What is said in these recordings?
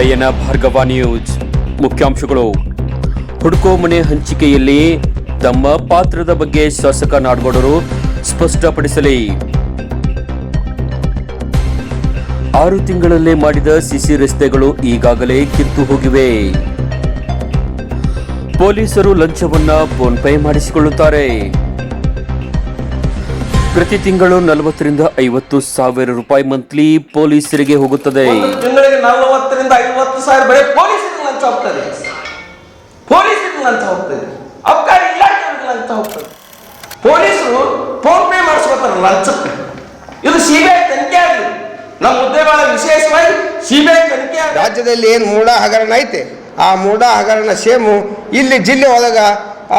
ನಯನ Bhargava news ಮುಖ್ಯಾಂಶಗಳು. ಹುಡುಕೋ ಮನೆ ಹಂಚಿಕೆಯಲ್ಲಿ ತಮ್ಮ ಪಾತ್ರದ ಬಗ್ಗೆ ಶಾಸಕ ನಾಡಗೌಡರು ಸ್ಪಷ್ಟಪಡಿಸಲಿ. ಆರು ತಿಂಗಳಲ್ಲೇ ಮಾಡಿದ ಸಿಸಿ ರಸ್ತೆಗಳು ಈಗಾಗಲೇ ಕಿತ್ತು ಹೋಗಿವೆ. ಪೊಲೀಸರು ಲಂಚವನ್ನ ಫೋನ್ ಪೇ ಮಾಡಿಸಿಕೊಳ್ಳುತ್ತಾರೆ. ಪ್ರತಿ ತಿಂಗಳು ನಲವತ್ತರಿಂದ ಐವತ್ತು ಸಾವಿರ ರೂಪಾಯಿ ಮಂತ್ಲಿ ಪೊಲೀಸರಿಗೆ ಹೋಗುತ್ತದೆ. ನಲವತ್ತರಿಂದ ಐವತ್ತು ಸಾವಿರ ಬರೀ ಪೊಲೀಸರಿಗೆ ಲಂಚ ಹೋಗ್ತದೆ. ಪೊಲೀಸರಿಗೆ ಲಂಚ ಹೋಗ್ತದೆ. ಅಬಕಾರಿ ಇಲಾಖೆಯವರಿಗೆ ಲಂಚ ಹೋಗ್ತದೆ. ಪೊಲೀಸರು ಫೋನ್ ಪೇ ಮಾಡಿಸ್ಕೊತಾರೆ ಲಂಚಕ್ಕೆ. ಇದು ಸಿಬಿಐ ತನಿಖೆ ಆಗಲಿ ನಮ್ಮ ಹುದ್ದೆಗಳ ವಿಶೇಷವಾಗಿ ಸಿಬಿಐ ತನಿಖೆ ರಾಜ್ಯದಲ್ಲಿ ಏನು ಮೂಡ ಹಗರಣ ಐತೆ? ಆ ಮೂಡ ಹಗರಣ ಸೇಮು ಇಲ್ಲಿ ಜಿಲ್ಲೆ ಒಳಗ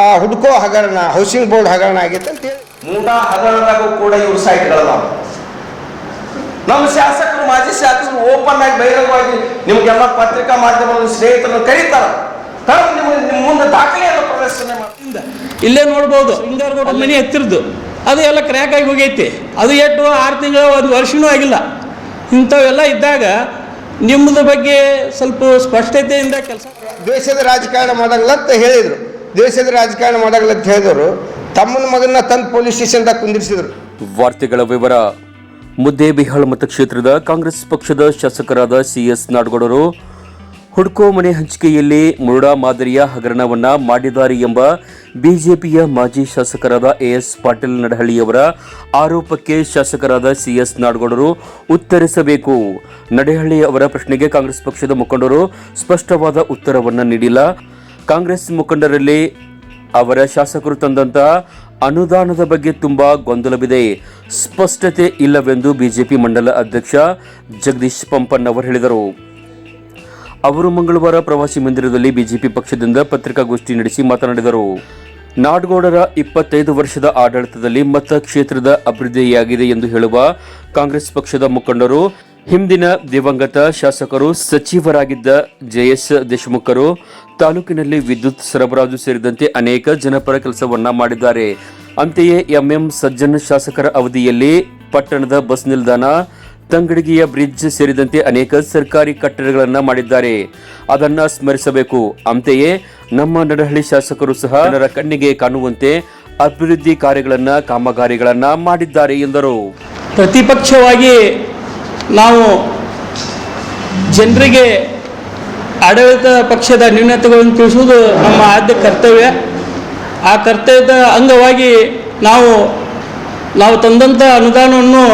ಆ ಹುಡ್ಕೋ ಹಗರಣ ಹೌಸಿಂಗ್ ಬೋರ್ಡ್ ಹಗರಣ ಆಗೈತೆ ಅಂತ ಹೇಳಿ. ಮೂಡ ಹಗರಣದಾಗೂ ಕೂಡ ಇವ್ರ ಸೈಟ್ಗಳದಾವ ನಮ್ಮ ಶಾಸಕರು ಮಾಜಿ ಶಾಸಕರು ಓಪನ್ ಆಗಿ ಬಹಿರಂಗವಾಗಿ ನಿಮ್ಗೆಲ್ಲ ಪತ್ರಿಕಾ ಮಾಧ್ಯಮದ ಸ್ನೇಹಿತರನ್ನು ಕರೀತಾರ. ನಿಮ್ಮ ಮುಂದೆ ದಾಖಲೆಯನ್ನು ಪ್ರದರ್ಶನ ಇಲ್ಲೇ ನೋಡ್ಬೋದು. ಮನೆ ಹತ್ತಿರದ್ದು ಅದು ಎಲ್ಲ ಕ್ರ್ಯಾಕ್ ಆಗಿ ಹೋಗೈತಿ. ಅದು ಎಷ್ಟು ಆರು ತಿಂಗಳು ಒಂದು ವರ್ಷನೂ ಆಗಿಲ್ಲ. ಇಂಥವೆಲ್ಲ ಇದ್ದಾಗ ನಿಮ್ಮದ ಬಗ್ಗೆ ಸ್ವಲ್ಪ ಸ್ಪಷ್ಟತೆಯಿಂದ ಕೆಲಸ ದ್ವೇಷದ ರಾಜಕಾರಣ ಮಾಡಲ್ಲ ಅಂತ ಹೇಳಿದರು. ದ್ವೇಷದ ರಾಜಕಾರಣ ಮಾಡಲ್ಲ ಅಂತ ಹೇಳಿದವರು ತಮ್ಮನ ಮಗನ ತಂದು ಪೊಲೀಸ್ ಸ್ಟೇಷನ್ದಾಗ ಕುಂದಿರಿಸಿದ್ರು. ವಾರ್ತೆಗಳ ವಿವರ ಮುದ್ದೇಬಿಹಾಳ ಮತಕ್ಷೇತ್ರದ ಕಾಂಗ್ರೆಸ್ ಪಕ್ಷದ ಶಾಸಕರಾದ ಸಿಎಸ್ ನಾಡಗೌಡರು, ಹುಡ್ಕೋ ಮನೆ ಹಂಚಿಕೆಯಲ್ಲಿ ಮುರುಡಾ ಮಾದರಿಯ ಹಗರಣವನ್ನು ಮಾಡಿದ್ದಾರೆ ಎಂಬ ಬಿಜೆಪಿಯ ಮಾಜಿ ಶಾಸಕರಾದ ಎಎಸ್ ಪಾಟೀಲ್ ನಡಹಳ್ಳಿಯವರ ಆರೋಪಕ್ಕೆ ಶಾಸಕರಾದ ಸಿಎಸ್ ನಾಡಗೌಡರು ಉತ್ತರಿಸಬೇಕು. ನಡಹಳ್ಳಿ ಅವರ ಪ್ರಶ್ನೆಗೆ ಕಾಂಗ್ರೆಸ್ ಪಕ್ಷದ ಮುಖಂಡರು ಸ್ಪಷ್ಟವಾದ ಉತ್ತರವನ್ನು ನೀಡಿಲ್ಲ. ಕಾಂಗ್ರೆಸ್ ಮುಖಂಡರಲ್ಲಿ ಅವರ ಶಾಸಕರು ತಂದಂತಹ ಅನುದಾನದ ಬಗ್ಗೆ ತುಂಬಾ ಗೊಂದಲವಿದೆ. ಸ್ಪಷ್ಟತೆ ಇಲ್ಲವೆಂದು ಬಿಜೆಪಿ ಮಂಡಲ ಅಧ್ಯಕ್ಷ ಜಗದೀಶ್ ಪಂಪನ್ ಅವರು ಹೇಳಿದರು. ಅವರು ಮಂಗಳವಾರ ಪ್ರವಾಸಿ ಮಂದಿರದಲ್ಲಿ ಬಿಜೆಪಿ ಪಕ್ಷದಿಂದ ಪತ್ರಿಕಾಗೋಷ್ಠಿ ನಡೆಸಿ ಮಾತನಾಡಿದರು. ನಾಡಗೌಡರ ಇಪ್ಪತ್ತೈದು ವರ್ಷದ ಆಡಳಿತದಲ್ಲಿ ಮತಕ್ಷೇತ್ರದ ಅಭಿವೃದ್ಧಿಯಾಗಿದೆ ಎಂದು ಹೇಳುವ ಕಾಂಗ್ರೆಸ್ ಪಕ್ಷದ ಮುಖಂಡರು, ಹಿಂದಿನ ದಿವಂಗತ ಶಾಸಕರು, ಸಚಿವರಾಗಿದ್ದ ಜೆಎಸ್ ದೇಶಮುಖರು, ತಾಲೂಕಿನಲ್ಲಿ ವಿದ್ಯುತ್ ಸರಬರಾಜು ಸೇರಿದಂತೆ ಅನೇಕ ಜನಪರ ಕೆಲಸವನ್ನ ಮಾಡಿದ್ದಾರೆ. ಅಂತೆಯೇ ಎಂಎಂ ಸಜ್ಜನ್ ಶಾಸಕರ ಅವಧಿಯಲ್ಲಿ ಪಟ್ಟಣದ ಬಸ್ ನಿಲ್ದಾಣ, ತಂಗಡಿಗೆಯ ಬ್ರಿಡ್ಜ್ ಸೇರಿದಂತೆ ಅನೇಕ ಸರ್ಕಾರಿ ಕಟ್ಟಡಗಳನ್ನು ಮಾಡಿದ್ದಾರೆ. ಅದನ್ನ ಸ್ಮರಿಸಬೇಕು. ಅಂತೆಯೇ ನಮ್ಮ ನಡಹಳ್ಳಿ ಶಾಸಕರು ಸಹ ಜನರ ಕಣ್ಣಿಗೆ ಕಾಣುವಂತೆ ಅಭಿವೃದ್ಧಿ ಕಾರ್ಯಗಳನ್ನು, ಕಾಮಗಾರಿಗಳನ್ನು ಮಾಡಿದ್ದಾರೆ ಎಂದರು. ಪ್ರತಿಪಕ್ಷವಾಗಿ ನಾವು ಜನರಿಗೆ ಆಡಳಿತ ಪಕ್ಷದ ನ್ಯೂನತೆಗಳನ್ನು ತಿಳಿಸುವುದು ನಮ್ಮ ಆದ್ಯ ಕರ್ತವ್ಯ. ಆ ಕರ್ತವ್ಯದ ಅಂಗವಾಗಿ ನಾವು ನಾವು ತಂದಂಥ ಅನುದಾನವನ್ನು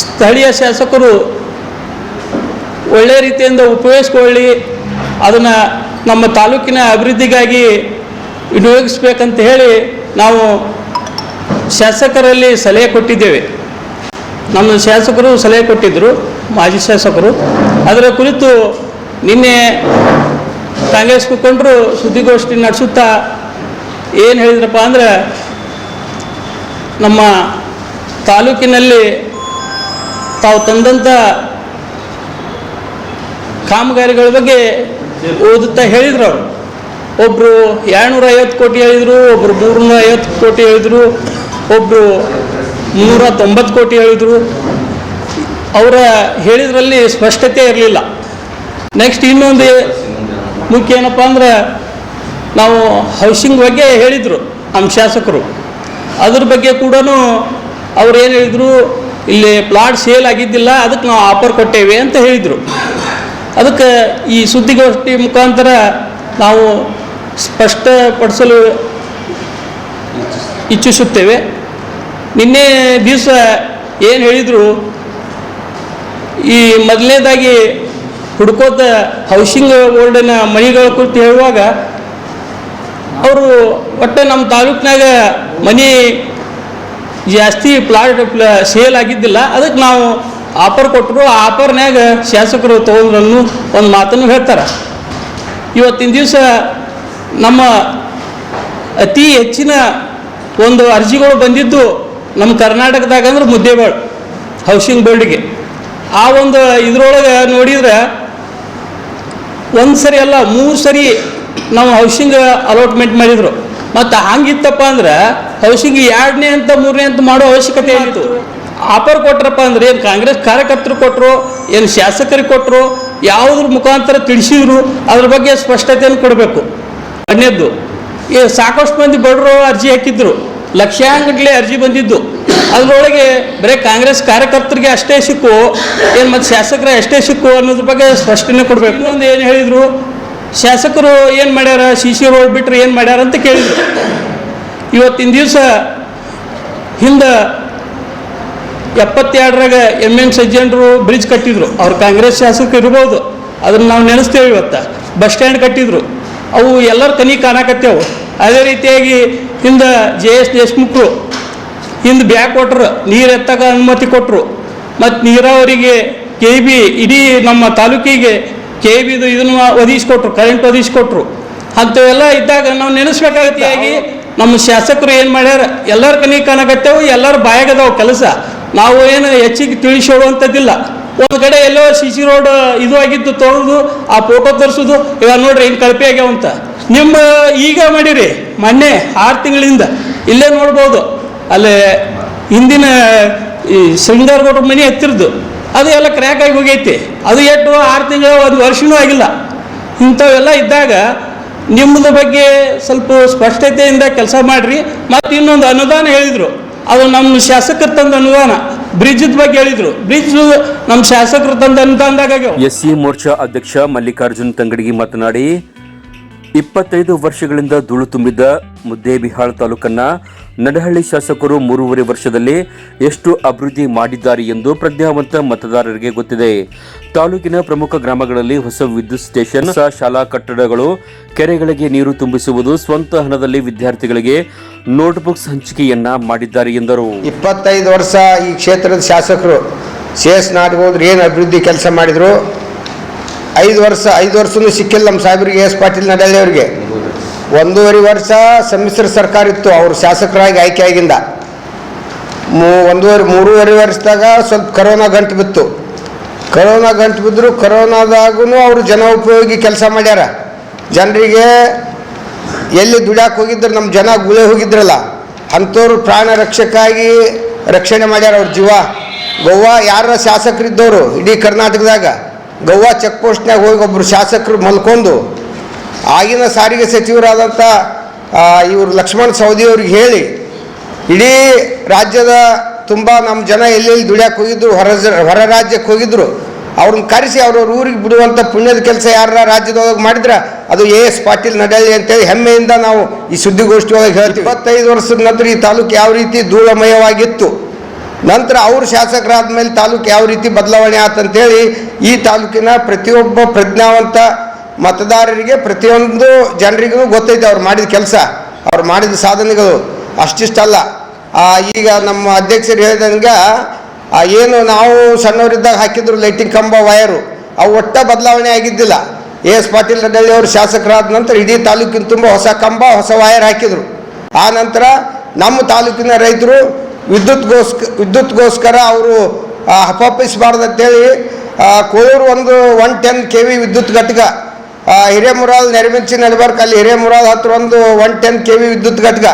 ಸ್ಥಳೀಯ ಶಾಸಕರು ಒಳ್ಳೆಯ ರೀತಿಯಿಂದ ಉಪಯೋಗಿಸ್ಕೊಳ್ಳಿ, ಅದನ್ನು ನಮ್ಮ ತಾಲೂಕಿನ ಅಭಿವೃದ್ಧಿಗಾಗಿ ವಿನಿಯೋಗಿಸ್ಬೇಕಂತ ಹೇಳಿ ನಾವು ಶಾಸಕರಲ್ಲಿ ಸಲಹೆ ಕೊಟ್ಟಿದ್ದೇವೆ. ನಮ್ಮ ಶಾಸಕರು ಸಲಹೆ ಕೊಟ್ಟಿದ್ದರು ಮಾಜಿ ಶಾಸಕರು. ಅದರ ಕುರಿತು ನಿನ್ನೆ ಕಾಂಗ್ರೆಸ್ ಮುಖಂಡರು ಸುದ್ದಿಗೋಷ್ಠಿ ನಡೆಸುತ್ತಾ ಏನು ಹೇಳಿದ್ರಪ್ಪ ಅಂದರೆ, ನಮ್ಮ ತಾಲೂಕಿನಲ್ಲಿ ತಾವು ತಂದಂಥ ಕಾಮಗಾರಿಗಳ ಬಗ್ಗೆ ಓದುತ್ತಾ ಹೇಳಿದ್ರು ಅವರು. ಒಬ್ಬರು ಎರಡುನೂರ ಐವತ್ತು ಕೋಟಿ ಹೇಳಿದರು ಒಬ್ಬರು ಮೂರುನೂರ ಐವತ್ತು ಕೋಟಿ ಹೇಳಿದರು ಒಬ್ಬರು ಮುನ್ನೂರ ತೊಂಬತ್ತು ಕೋಟಿ ಹೇಳಿದರು. ಅವರ ಹೇಳಿದ್ರಲ್ಲಿ ಸ್ಪಷ್ಟತೆ ಇರಲಿಲ್ಲ. ನೆಕ್ಸ್ಟ್ ಇನ್ನೊಂದು ಮುಖ್ಯ ಏನಪ್ಪ ಅಂದ್ರೆ ನಾವು ಹೌಸಿಂಗ್ ಬಗ್ಗೆ ಹೇಳಿದರು ನಮ್ಮ ಶಾಸಕರು. ಅದ್ರ ಬಗ್ಗೆ ಕೂಡ ಅವ್ರು ಏನು ಹೇಳಿದರು, ಇಲ್ಲಿ ಪ್ಲಾಟ್ ಸೇಲ್ ಆಗಿದ್ದಿಲ್ಲ, ಅದಕ್ಕೆ ನಾವು ಆಫರ್ ಕೊಟ್ಟೇವೆ ಅಂತ ಹೇಳಿದರು. ಅದಕ್ಕೆ ಈ ಸುದ್ದಿಗೋಷ್ಠಿ ಮುಖಾಂತರ ನಾವು ಸ್ಪಷ್ಟಪಡಿಸಲು ಇಚ್ಛಿಸುತ್ತೇವೆ. ನಿನ್ನೆ ದಿವಸ ಏನು ಹೇಳಿದರು, ಈ ಮೊದಲನೇದಾಗಿ ಹುಡ್ಕೋತ ಹೌಸಿಂಗ್ ಬೋರ್ಡಿನ ಮನೆಗಳ ಕುರಿತು ಹೇಳುವಾಗ ಅವರು ಒಟ್ಟು ನಮ್ಮ ತಾಲೂಕಿನಾಗ ಮನೆ ಜಾಸ್ತಿ ಪ್ಲಾಟ್ ಸೇಲ್ ಆಗಿದ್ದಿಲ್ಲ. ಅದಕ್ಕೆ ನಾವು ಆಫರ್ ಕೊಟ್ಟರು. ಆ ಆಫರ್ನ್ಯಾಗ ಶಾಸಕರು ತೊಗೊಂಡ್ರನ್ನು ಒಂದು ಮಾತನ್ನು ಹೇಳ್ತಾರೆ. ಇವತ್ತಿನ ದಿವಸ ನಮ್ಮ ಅತಿ ಹೆಚ್ಚಿನ ಒಂದು ಅರ್ಜಿಗಳು ಬಂದಿದ್ದು ನಮ್ಮ ಕರ್ನಾಟಕದಾಗ ಅಂದ್ರೆ ಮುದ್ದೇಬೇಳು ಹೌಸಿಂಗ್ ಬೋರ್ಡಿಗೆ ಆ ಒಂದು ಇದ್ರೊಳಗೆ ನೋಡಿದ್ರೆ ಒಂದು ಸರಿ ಅಲ್ಲ ಮೂರು ಸರಿ ನಾವು ಹೌಸಿಂಗ್ ಅಲಾಟ್ಮೆಂಟ್ ಮಾಡಿದ್ರು. ಮತ್ತು ಹಂಗಿತ್ತಪ್ಪ ಅಂದ್ರೆ ಹೌಸಿಂಗ್ ಎರಡನೇ ಅಂತ ಮೂರನೇ ಅಂತ ಮಾಡೋ ಅವಶ್ಯಕತೆ ಏನಿತ್ತು ಆಫರ್ ಕೊಟ್ರಪ್ಪ ಅಂದ್ರೆ ಏನು ಕಾಂಗ್ರೆಸ್ ಕಾರ್ಯಕರ್ತರು ಕೊಟ್ಟರು ಏನು ಶಾಸಕರಿಗೆ ಕೊಟ್ಟರು ಯಾವುದ್ರ ಮುಖಾಂತರ ತಿಳಿಸಿದ್ರು ಅದ್ರ ಬಗ್ಗೆ ಸ್ಪಷ್ಟತೆಯನ್ನು ಕೊಡಬೇಕು. ಒಂದನೇದ್ದು ಈ ಸಾಕಷ್ಟು ಮಂದಿ ಬಡವರು ಅರ್ಜಿ ಹಾಕಿದ್ರು. ಲಕ್ಷಾಂಗಟ್ಲೆ ಅರ್ಜಿ ಬಂದಿದ್ದು. ಅದರೊಳಗೆ ಬರೀ ಕಾಂಗ್ರೆಸ್ ಕಾರ್ಯಕರ್ತರಿಗೆ ಅಷ್ಟೇ ಸಿಕ್ಕು ಏನು ಮತ್ತು ಶಾಸಕರ ಅಷ್ಟೇ ಸಿಕ್ಕು ಅನ್ನೋದ್ರ ಬಗ್ಗೆ ಸ್ಪಷ್ಟನೆ ಕೊಡಬೇಕು. ಒಂದು ಏನು ಹೇಳಿದರು ಶಾಸಕರು ಏನು ಮಾಡ್ಯಾರ, ಸಿ ಸಿ ರೋಡ್ ಬಿಟ್ಟರೆ ಏನು ಮಾಡ್ಯಾರ ಅಂತ ಕೇಳಿದ್ರು. ಇವತ್ತಿನ ದಿವಸ ಹಿಂದೆ ಎಪ್ಪತ್ತೆರಡರಾಗ ಎಂ ಎನ್ ಸಜ್ಜನರು ಬ್ರಿಡ್ಜ್ ಕಟ್ಟಿದ್ರು. ಅವ್ರು ಕಾಂಗ್ರೆಸ್ ಶಾಸಕರು ಇರ್ಬೋದು. ಅದನ್ನು ನಾವು ನೆನೆಸ್ತೇವೆ ಇವತ್ತು. ಬಸ್ ಸ್ಟ್ಯಾಂಡ್ ಕಟ್ಟಿದ್ರು. ಅವು ಎಲ್ಲರ ತನಿ ಕಾಣಕತ್ತೇವು. ಅದೇ ರೀತಿಯಾಗಿ ಹಿಂದೆ ಜೆ ಎಸ್ ದೇಶ್ಮುಖ್ರು, ಹಿಂದೆ ಬ್ಯಾಕ್ ಕೊಟ್ರು ನೀರು ಎತ್ತಕ ಅನುಮತಿ ಕೊಟ್ಟರು ಮತ್ತು ನೀರಾವರಿಗೆ ಕೆ ಬಿ ಇಡೀ ನಮ್ಮ ತಾಲೂಕಿಗೆ ಕೆ ಬಿದು ಇದನ್ನು ಒದಗಿಸ್ಕೊಟ್ರು ಕರೆಂಟ್ ಒದಗಿಸ್ಕೊಟ್ರು. ಅಂಥವೆಲ್ಲ ಇದ್ದಾಗ ನಾವು ನೆನೆಸ್ಬೇಕಾಗತ್ತೆ ಆಗಿ ನಮ್ಮ ಶಾಸಕರು ಏನು ಮಾಡ್ಯಾರ? ಎಲ್ಲರ ಕನಿ ಕಾಣಕತ್ತೇವು ಎಲ್ಲರ ಬಾಯಾಗದವು ಕೆಲಸ. ನಾವು ಏನು ಹೆಚ್ಚಿಗೆ ತಿಳಿಸೋಡುವಂಥದ್ದಿಲ್ಲ ಒಂದು ಕಡೆ ಎಲ್ಲೋ ಸಿ ಸಿ ರೋಡ್ ಇದು ಆಗಿದ್ದು ತೊಳೆದು ಆ ಫೋಟೋ ತರಿಸೋದು ಇವಾಗ ನೋಡ್ರಿ ಏನು ಕಳಪೆ ಆಗ್ಯಾವ ಅಂತ. ನಿಮ್ಮ ಈಗ ಮಾಡಿರಿ ಮೊನ್ನೆ ಆರು ತಿಂಗಳಿಂದ. ಇಲ್ಲೇ ನೋಡ್ಬೋದು. ಅಲ್ಲೇ ಹಿಂದಿನ ಈ ಶೃಂಗಾರಗೌಡ್ರ ಮನೆ ಹತ್ತಿರದ್ದು. ಅದು ಎಲ್ಲ ಕ್ರ್ಯಾಕ್ ಆಗಿ ಹೋಗೈತಿ. ಅದು ಎಷ್ಟು ಆರು ತಿಂಗಳು ಒಂದು ವರ್ಷನೂ ಆಗಿಲ್ಲ. ಇಂಥವೆಲ್ಲ ಇದ್ದಾಗ ನಿಮ್ಮದ ಬಗ್ಗೆ ಸ್ವಲ್ಪ ಸ್ಪಷ್ಟತೆಯಿಂದ ಕೆಲಸ ಮಾಡಿರಿ. ಮತ್ತು ಇನ್ನೊಂದು ಅನುದಾನ ಹೇಳಿದರು. ಅದು ನಮ್ಮ ಶಾಸಕರು ತಂದ ಅನುದಾನ. ಬ್ರಿಡ್ಜದ ಬಗ್ಗೆ ಹೇಳಿದರು. ಬ್ರಿಡ್ಜ್ ನಮ್ಮ ಶಾಸಕರು ತಂದ ಅನುದಾನದಾಗ ಎಸ್ ಸಿ ಮೋರ್ಚಾ ಅಧ್ಯಕ್ಷ ಮಲ್ಲಿಕಾರ್ಜುನ್ ತಂಗಡಿಗೆ ಮಾತನಾಡಿ ಇಪ್ಪತ್ತೈದು ವರ್ಷಗಳಿಂದ ಧೂಳು ತುಂಬಿದ್ದ ಮುದ್ದೇಬಿಹಾಳ್ ತಾಲೂಕನ್ನ ನಡಹಳ್ಳಿ ಶಾಸಕರು ಮೂರುವರೆ ವರ್ಷದಲ್ಲಿ ಎಷ್ಟು ಅಭಿವೃದ್ಧಿ ಮಾಡಿದ್ದಾರೆ ಎಂದು ಪ್ರಜ್ಞಾವಂತ ಮತದಾರರಿಗೆ ಗೊತ್ತಿದೆ. ತಾಲೂಕಿನ ಪ್ರಮುಖ ಗ್ರಾಮಗಳಲ್ಲಿ ಹೊಸ ವಿದ್ಯುತ್ ಸ್ಟೇಷನ್, ಹೊಸ ಶಾಲಾ ಕಟ್ಟಡಗಳು, ಕೆರೆಗಳಿಗೆ ನೀರು ತುಂಬಿಸುವುದು ಸ್ವಂತ ಹಣದಲ್ಲಿ ವಿದ್ಯಾರ್ಥಿಗಳಿಗೆ ನೋಟ್ಬುಕ್ಸ್ ಹಂಚಿಕೆಯನ್ನ ಮಾಡಿದ್ದಾರೆ ಎಂದರು. ಇಪ್ಪತ್ತೈದು ವರ್ಷ ಈ ಕ್ಷೇತ್ರದ ಶಾಸಕರು ಸಿ ಎಸ್ ನಾಡಗೌಡ್ರು ಏನು ಅಭಿವೃದ್ಧಿ ಕೆಲಸ ಮಾಡಿದರು? ಐದು ವರ್ಷ, ಐದು ವರ್ಷನೂ ಸಿಕ್ಕಿಲ್ಲ ನಮ್ಮ ಸಾಹೇಬರಿಗೆ, ಎಸ್ ಪಾಟೀಲ್ ನಡಾಲಿ ಅವರಿಗೆ. ಒಂದೂವರೆ ವರ್ಷ ಸಮ್ಮಿಶ್ರ ಸರ್ಕಾರ ಇತ್ತು, ಅವರು ಶಾಸಕರಾಗಿ ಆಯ್ಕೆ ಆಗಿಂದ ಮೂ, ಒಂದೂವರೆ, ಮೂರುವರೆ ವರ್ಷದಾಗ ಸ್ವಲ್ಪ ಕರೋನಾ ಗಂಟು ಬಿತ್ತು. ಕರೋನಾ ಗಂಟು ಬಿದ್ದರು ಕರೋನಾದಾಗೂ ಅವರು ಜನೋಪಯೋಗಿ ಕೆಲಸ ಮಾಡ್ಯಾರ. ಜನರಿಗೆ ಎಲ್ಲಿ ದುಡ್ಯಾಕೆ ಹೋಗಿದ್ರು ನಮ್ಮ ಜನ ಗುಳೆ ಹೋಗಿದ್ರಲ್ಲ ಅಂಥವ್ರು ಪ್ರಾಣ ರಕ್ಷಕ್ಕಾಗಿ ರಕ್ಷಣೆ ಮಾಡ್ಯಾರ ಅವ್ರ ಜೀವ. ಗೋವಾ, ಯಾರ ಶಾಸಕರಿದ್ದವರು ಇಡೀ ಕರ್ನಾಟಕದಾಗ. ಗೋವಾ ಚೆಕ್ ಪೋಸ್ಟ್ನಾಗ ಹೋಗಿ ಒಬ್ಬರು ಶಾಸಕರು ಮಲ್ಕೊಂಡು ಆಗಿನ ಸಾರಿಗೆ ಸಚಿವರಾದಂಥ ಇವರು ಲಕ್ಷ್ಮಣ್ ಸವದಿ ಅವ್ರಿಗೆ ಹೇಳಿ, ಇಡೀ ರಾಜ್ಯದ ತುಂಬ ನಮ್ಮ ಜನ ಎಲ್ಲೆಲ್ಲಿ ದುಡಿಯಕ್ಕೆ ಹೋಗಿದ್ರು, ಹೊರ ಹೊರ ರಾಜ್ಯಕ್ಕೆ ಹೋಗಿದ್ರು, ಅವ್ರನ್ನ ಕರೆಸಿ ಅವ್ರವ್ರ ಊರಿಗೆ ಬಿಡುವಂಥ ಪುಣ್ಯದ ಕೆಲಸ ಯಾರ ರಾಜ್ಯದೊಳಗೆ ಮಾಡಿದ್ರೆ ಅದು ಎ ಎಸ್ ಪಾಟೀಲ್ ನಡಳ್ಳಿ ಅಂತೇಳಿ ಹೆಮ್ಮೆಯಿಂದ ನಾವು ಈ ಸುದ್ದಿಗೋಷ್ಠಿಯೊಳಗೆ ಹೇಳ್ತೀವಿ. ಇಪ್ಪತ್ತೈದು ವರ್ಷದ ನಂತರ ಈ ತಾಲೂಕು ಯಾವ ರೀತಿ ಧೂಳಮಯವಾಗಿತ್ತು ನಂತರ ಅವರು ಶಾಸಕರಾದ ಮೇಲೆ ತಾಲೂಕು ಯಾವ ರೀತಿ ಬದಲಾವಣೆ ಆತಂತೇಳಿ ಈ ತಾಲೂಕಿನ ಪ್ರತಿಯೊಬ್ಬ ಪ್ರಜ್ಞಾವಂತ ಮತದಾರರಿಗೆ ಪ್ರತಿಯೊಂದು ಜನರಿಗೂ ಗೊತ್ತೈತೆ ಅವ್ರು ಮಾಡಿದ ಕೆಲಸ. ಅವ್ರು ಮಾಡಿದ ಸಾಧನೆಗಳು ಅಷ್ಟಿಷ್ಟಲ್ಲ. ಈಗ ನಮ್ಮ ಅಧ್ಯಕ್ಷರು ಹೇಳಿದಂಗೆ ಏನು ನಾವು ಸಣ್ಣವರಿದ್ದಾಗ ಹಾಕಿದ್ರು ಲೈಟಿಂಗ್ ಕಂಬ ವಯರು ಅವು ಒಟ್ಟ ಬದಲಾವಣೆ ಆಗಿದ್ದಿಲ್ಲ. ಎ ಎಸ್ ಪಾಟೀಲ್ ಅವರು ಶಾಸಕರಾದ ನಂತರ ಇಡೀ ತಾಲೂಕಿನ ತುಂಬ ಹೊಸ ಕಂಬ, ಹೊಸ ವಯರ್ ಹಾಕಿದರು. ಆ ನಂತರ ನಮ್ಮ ತಾಲೂಕಿನ ರೈತರು ವಿದ್ಯುತ್ಗೋಸ್ಕ ವಿದ್ಯುತ್ಗೋಸ್ಕರ ಅವರು ಹಪಾಪಿಸಬಾರ್ದು ಅಂತೇಳಿ ಆ, ಕೋಳೂರು ಒಂದು ಒನ್ ಟೆನ್ ಕೆ ವಿ ವಿದ್ಯುತ್ ಘಟಕ ಹಿರೇಮುರಾಲ್ ನೆರಮಿಂಚಿ ನಡಬಾರ್ಕ್ ಅಲ್ಲಿ ಹಿರೇಮುರಾಲ್ ಹತ್ರ ಒಂದು ಒನ್ ಟೆನ್ ಕೆ ವಿ ವಿದ್ಯುತ್ ಘಟಕ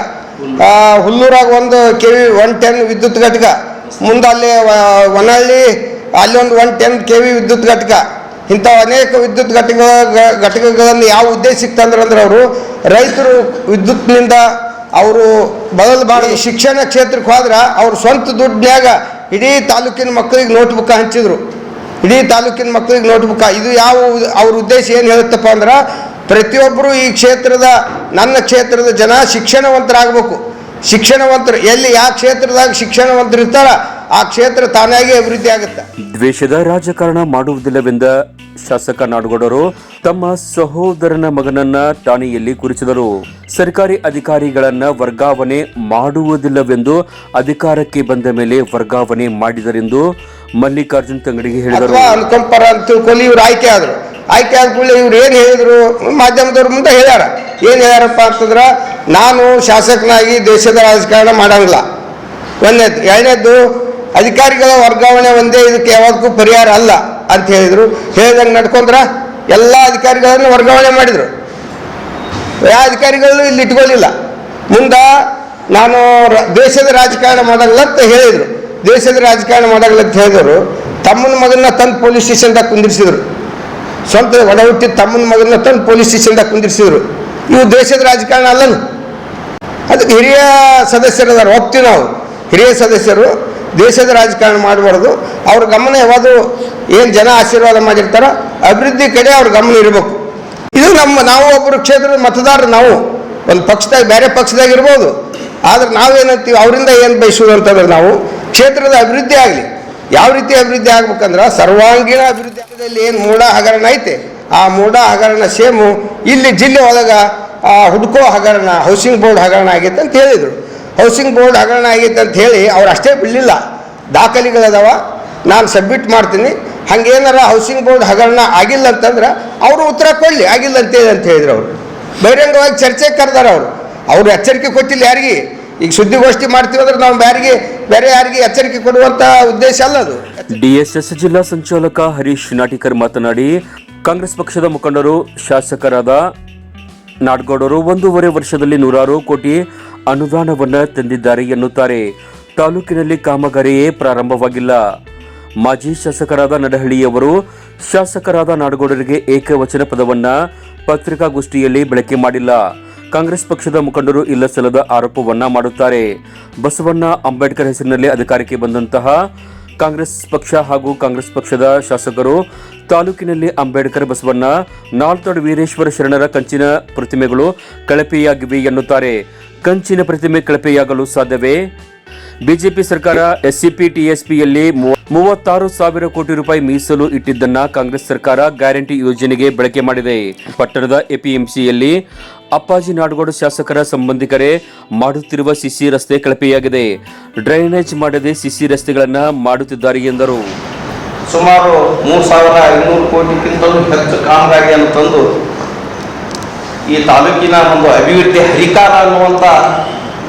ಹುಲ್ಲೂರಾಗ ಒಂದು ಕೆ ವಿ ಒನ್ ಟೆನ್ ವಿದ್ಯುತ್ ಘಟಕ ಮುಂದೆ ಅಲ್ಲಿ ಒನಹಳ್ಳಿ ಅಲ್ಲಿ ಒಂದು ಒನ್ ಟೆನ್ ಕೆ ವಿ ವಿದ್ಯುತ್ ಘಟಕ ಇಂಥ ಅನೇಕ ವಿದ್ಯುತ್ ಘಟಕ ಘಟಕಗಳನ್ನು ಯಾವ ಉದ್ದೇಶ ಸಿಗ್ತಂದ್ರೆ ಅಂದ್ರೆ ಅವರು ರೈತರು ವಿದ್ಯುತ್ನಿಂದ ಅವರು ಬದಲಬಾರ್ದು ಶಿಕ್ಷಣ ಕ್ಷೇತ್ರಕ್ಕೆ ಹೋದ್ರೆ ಅವ್ರ ಸ್ವಂತ ದುಡ್ಡಿನ್ಯಾಗ ಇಡೀ ತಾಲೂಕಿನ ಮಕ್ಕಳಿಗೆ ನೋಟ್ಬುಕ್ ಹಂಚಿದ್ರು. ಇಡೀ ತಾಲೂಕಿನ ಮಕ್ಕಳಿಗೆ ನೋಟ್ಬುಕ್ ಇದು ಯಾವ ಅವ್ರ ಉದ್ದೇಶ ಏನು ಹೇಳುತ್ತಪ್ಪ ಅಂದ್ರೆ ಪ್ರತಿಯೊಬ್ಬರು ಈ ಕ್ಷೇತ್ರದ, ನನ್ನ ಕ್ಷೇತ್ರದ ಜನ ಶಿಕ್ಷಣವಂತರಾಗಬೇಕು. ಶಿಕ್ಷಣವಂತರು ಎಲ್ಲಿ ಯಾವ ಕ್ಷೇತ್ರದಾಗ ಶಿಕ್ಷಣವಂತರು ಇರ್ತಾರ ಆ ಕ್ಷೇತ್ರ ತಾನಾಗಿ ಅಭಿವೃದ್ಧಿ ಆಗುತ್ತೆ. ದ್ವೇಷದ ರಾಜಕಾರಣ ಮಾಡುವುದಿಲ್ಲವೆಂದ ಶಾಸಕ ನಾಡಗೌಡರು ತಮ್ಮ ಸಹೋದರನ ಮಗನನ್ನ ಠಾಣೆಯಲ್ಲಿ ಕುರಿಸಿದರು. ಸರ್ಕಾರಿ ಅಧಿಕಾರಿಗಳನ್ನ ವರ್ಗಾವಣೆ ಮಾಡುವುದಿಲ್ಲವೆಂದು ಅಧಿಕಾರಕ್ಕೆ ಬಂದ ಮೇಲೆ ವರ್ಗಾವಣೆ ಮಾಡಿದರೆಂದು ಮಲ್ಲಿಕಾರ್ಜುನ್ ತಂಗಡಿಗೆ ಹೇಳಿದರು. ಅನುಕಂಪರ ಅಂತ ತಿಳ್ಕೊಳ್ಳಿ ಇವ್ರು ಆಯ್ಕೆ ಆದರು. ಆಯ್ಕೆ ಆದ ಕೂಡಲೇ ಇವ್ರು ಏನು ಹೇಳಿದರು? ಮಾಧ್ಯಮದವ್ರ ಮುಂದೆ ಹೇಳ್ಯಾರ. ಏನು ಹೇಳ್ಯಾರಪ್ಪ ಅಂತಂದ್ರೆ ನಾನು ಶಾಸಕನಾಗಿ ದೇಶದ ರಾಜಕಾರಣ ಮಾಡಂಗಿಲ್ಲ. ಒಂದನೇದು ಎರಡನೇದ್ದು, ಅಧಿಕಾರಿಗಳ ವರ್ಗಾವಣೆ ಒಂದೇ, ಇದಕ್ಕೆ ಯಾವಾಗಕ್ಕೂ ಪರಿಹಾರ ಅಲ್ಲ ಅಂತ ಹೇಳಿದರು. ಹೇಳ್ದಂಗೆ ನಡ್ಕೊಂಡ್ರ ಎಲ್ಲ ಅಧಿಕಾರಿಗಳನ್ನು ವರ್ಗಾವಣೆ ಮಾಡಿದರು. ಯಾವ ಅಧಿಕಾರಿಗಳು ಇಲ್ಲಿ ಇಟ್ಕೊಳ್ಳಿಲ್ಲ ಮುಂದೆ ನಾನು ದೇಶದ ರಾಜಕಾರಣ ಮಾಡಲ್ಲ ಅಂತ ಹೇಳಿದರು. ದೇಶದ ರಾಜಕಾರಣ ಮಾಡಲ್ಲ ಅಂತ ಹೇಳಿದ್ರು ತಮ್ಮನ ಮಗನ ತಂದು ಪೊಲೀಸ್ ಸ್ಟೇಷನ್ದಾಗ ಕುಂದಿರಿಸಿದ್ರು. ಸ್ವಂತ ಒಡ ಹುಟ್ಟಿದ ತಮ್ಮನ ಮಗನ ತಂದು ಪೊಲೀಸ್ ಸ್ಟೇಷನ್ದಾಗ ಕುಂದಿರಿಸಿದ್ರು. ಇವು ದೇಶದ ರಾಜಕಾರಣ ಅಲ್ಲನು ಅದಕ್ಕೆ ಹಿರಿಯ ಸದಸ್ಯರದಾರ ಒಪ್ತೀವಿ ನಾವು. ಹಿರಿಯ ಸದಸ್ಯರು ದೇಶದ ರಾಜಕಾರಣ ಮಾಡಬಾರ್ದು. ಅವ್ರ ಗಮನ ಯಾವುದು ಏನು ಜನ ಆಶೀರ್ವಾದ ಮಾಡಿರ್ತಾರೋ ಅಭಿವೃದ್ಧಿ ಕಡೆ ಅವ್ರ ಗಮನ ಇರಬೇಕು. ಇದು ನಮ್ಮ ನಾವು ಒಬ್ಬರು ಕ್ಷೇತ್ರದ ಮತದಾರರು ನಾವು. ಒಂದು ಪಕ್ಷದಾಗ ಬೇರೆ ಪಕ್ಷದಾಗ ಇರ್ಬೋದು. ಆದ್ರೆ ನಾವೇನಂತೀವಿ ಅವರಿಂದ ಏನು ಬಯಸೋದು ಅಂತಂದ್ರೆ ನಾವು ಕ್ಷೇತ್ರದ ಅಭಿವೃದ್ಧಿ ಆಗಲಿ. ಯಾವ ರೀತಿ ಅಭಿವೃದ್ಧಿ ಆಗ್ಬೇಕಂದ್ರೆ ಸರ್ವಾಂಗೀಣ ಅಭಿವೃದ್ಧಿ ಏನು ಮೂಢ ಹಗರಣ ಐತೆ? ಆ ಮೂಢ ಹಗರಣ ಸೇಮು ಇಲ್ಲಿ ಜಿಲ್ಲೆ ಒಳಗೆ ಹುಡ್ಕೋ ಹಗರಣ ಹೌಸಿಂಗ್ ಬೋರ್ಡ್ ಹಗರಣ ಆಗೈತೆ ಅಂತ ಹೇಳಿದರು. ಹೌಸಿಂಗ್ ಬೋರ್ಡ್ ಹಗರಣ ಆಗೈತೆ ಅಂತ ಹೇಳಿ ಅವ್ರು ಅಷ್ಟೇ ಬಿಡಲಿಲ್ಲ. ದಾಖಲೆಗಳದಾವ, ನಾನು ಸಬ್ಮಿಟ್ ಮಾಡ್ತೀನಿ. ಹಂಗೇನಾರ ಹೌಸಿಂಗ್ ಬೋರ್ಡ್ ಹಗರಣ ಆಗಿಲ್ಲ ಅಂತಂದ್ರೆ ಅವರು ಉತ್ತರ ಕೊಡಲಿ, ಆಗಿಲ್ಲ ಅಂತೇಳಿ ಅಂತ ಹೇಳಿದ್ರು ಅವರು. ಬಹಿರಂಗವಾಗಿ ಚರ್ಚೆಗೆ ಕರೆದಾರ ಅವರು. ಅವರು ಎಚ್ಚರಿಕೆ ಕೊಟ್ಟಿಲ್ಲ ಯಾರಿಗೆ? ಈಗ ಸುದ್ದಿಗೋಷ್ಠಿ ಮಾಡ್ತೀವಿ ಅಂದ್ರೆ ನಾವು ಬ್ಯಾರಿಗೆ, ಬೇರೆ ಯಾರಿಗೆ ಎಚ್ಚರಿಕೆ ಕೊಡುವಂಥ ಉದ್ದೇಶ ಅಲ್ಲ ಅದು. ಡಿಎಸ್ಎಸ್ ಜಿಲ್ಲಾ ಸಂಚಾಲಕ ಹರೀಶ್ ನಾಟಿಕರ್ ಮಾತನಾಡಿ, ಕಾಂಗ್ರೆಸ್ ಪಕ್ಷದ ಮುಖಂಡರು ಶಾಸಕರಾದ ನಾಡ್ಗೌಡರು ಒಂದೂವರೆ ವರ್ಷದಲ್ಲಿ ನೂರಾರು ಕೋಟಿ ಅನುದಾನವನ್ನು ತಂದಿದ್ದಾರೆ ಎನ್ನುತ್ತಾರೆ. ತಾಲೂಕಿನಲ್ಲಿ ಕಾಮಗಾರಿಯೇ ಪ್ರಾರಂಭವಾಗಿಲ್ಲ. ಮಾಜಿ ಶಾಸಕರಾದ ನಡಹಳ್ಳಿಯವರು ಶಾಸಕರಾದ ನಾಡಗೌಡರಿಗೆ ಏಕವಚನ ಪದವನ್ನ ಪತ್ರಿಕಾಗೋಷ್ಠಿಯಲ್ಲಿ ಬಳಕೆ ಮಾಡಿಲ್ಲ. ಕಾಂಗ್ರೆಸ್ ಪಕ್ಷದ ಮುಖಂಡರು ಇಲ್ಲ ಸಲ್ಲದ ಆರೋಪವನ್ನ ಮಾಡುತ್ತಾರೆ. ಬಸವಣ್ಣ ಅಂಬೇಡ್ಕರ್ ಹೆಸರಿನಲ್ಲಿ ಅಧಿಕಾರಕ್ಕೆ ಬಂದಂತಹ ಕಾಂಗ್ರೆಸ್ ಪಕ್ಷ ಹಾಗೂ ಕಾಂಗ್ರೆಸ್ ಪಕ್ಷದ ಶಾಸಕರು ತಾಲೂಕಿನಲ್ಲಿ ಅಂಬೇಡ್ಕರ್ ಬಸವಣ್ಣ, ನಾಲ್ತೋಡ್ ವೀರೇಶ್ವರ ಶರಣರ ಕಂಚಿನ ಪ್ರತಿಮೆಗಳು ಕಳಪೆಯಾಗಿವೆ ಎನ್ನುತ್ತಾರೆ. ಕಂಚಿನ ಪ್ರತಿಮೆ ಕಳಪೆಯಾಗಲು ಸಾಧ್ಯವೇ? ಬಿಜೆಪಿ ಸರ್ಕಾರ ಎಸ್ಸಿಪಿ, ಟಿಎಸ್ಪಿಯಲ್ಲಿ ಮೂವತ್ತಾರು ಸಾವಿರ ಕೋಟಿ ರೂಪಾಯಿ ಮೀಸಲು ಇಟ್ಟಿದ್ದನ್ನ ಕಾಂಗ್ರೆಸ್ ಸರ್ಕಾರ ಗ್ಯಾರಂಟಿ ಯೋಜನೆಗೆ ಬಳಕೆ ಮಾಡಿದೆ. ಪಟ್ಟಣದ ಎಪಿಎಂಸಿಯಲ್ಲಿ ಅಪ್ಪಾಜಿ ನಾಡಗೌಡ ಶಾಸಕರ ಸಂಬಂಧಿಕರೇ ಮಾಡುತ್ತಿರುವ ಸಿಸಿ ರಸ್ತೆ ಕಳಪೆಯಾಗಿದೆ. ಡ್ರೈನೇಜ್ ಮಾಡದೆ ಸಿಸಿ ರಸ್ತೆಗಳನ್ನು ಮಾಡುತ್ತಿದ್ದಾರೆ ಎಂದರು. ಸುಮಾರು ಮೂರು ಸಾವಿರ ಐನೂರು ಕೋಟಿಗಿಂತಲೂ ಹೆಚ್ಚು ಕಾಮಗಾರಿಯನ್ನು ತಂದು ಈ ತಾಲೂಕಿನ ಒಂದು ಅಭಿವೃದ್ಧಿ ಹರಿಕಾರ ಅನ್ನುವಂಥ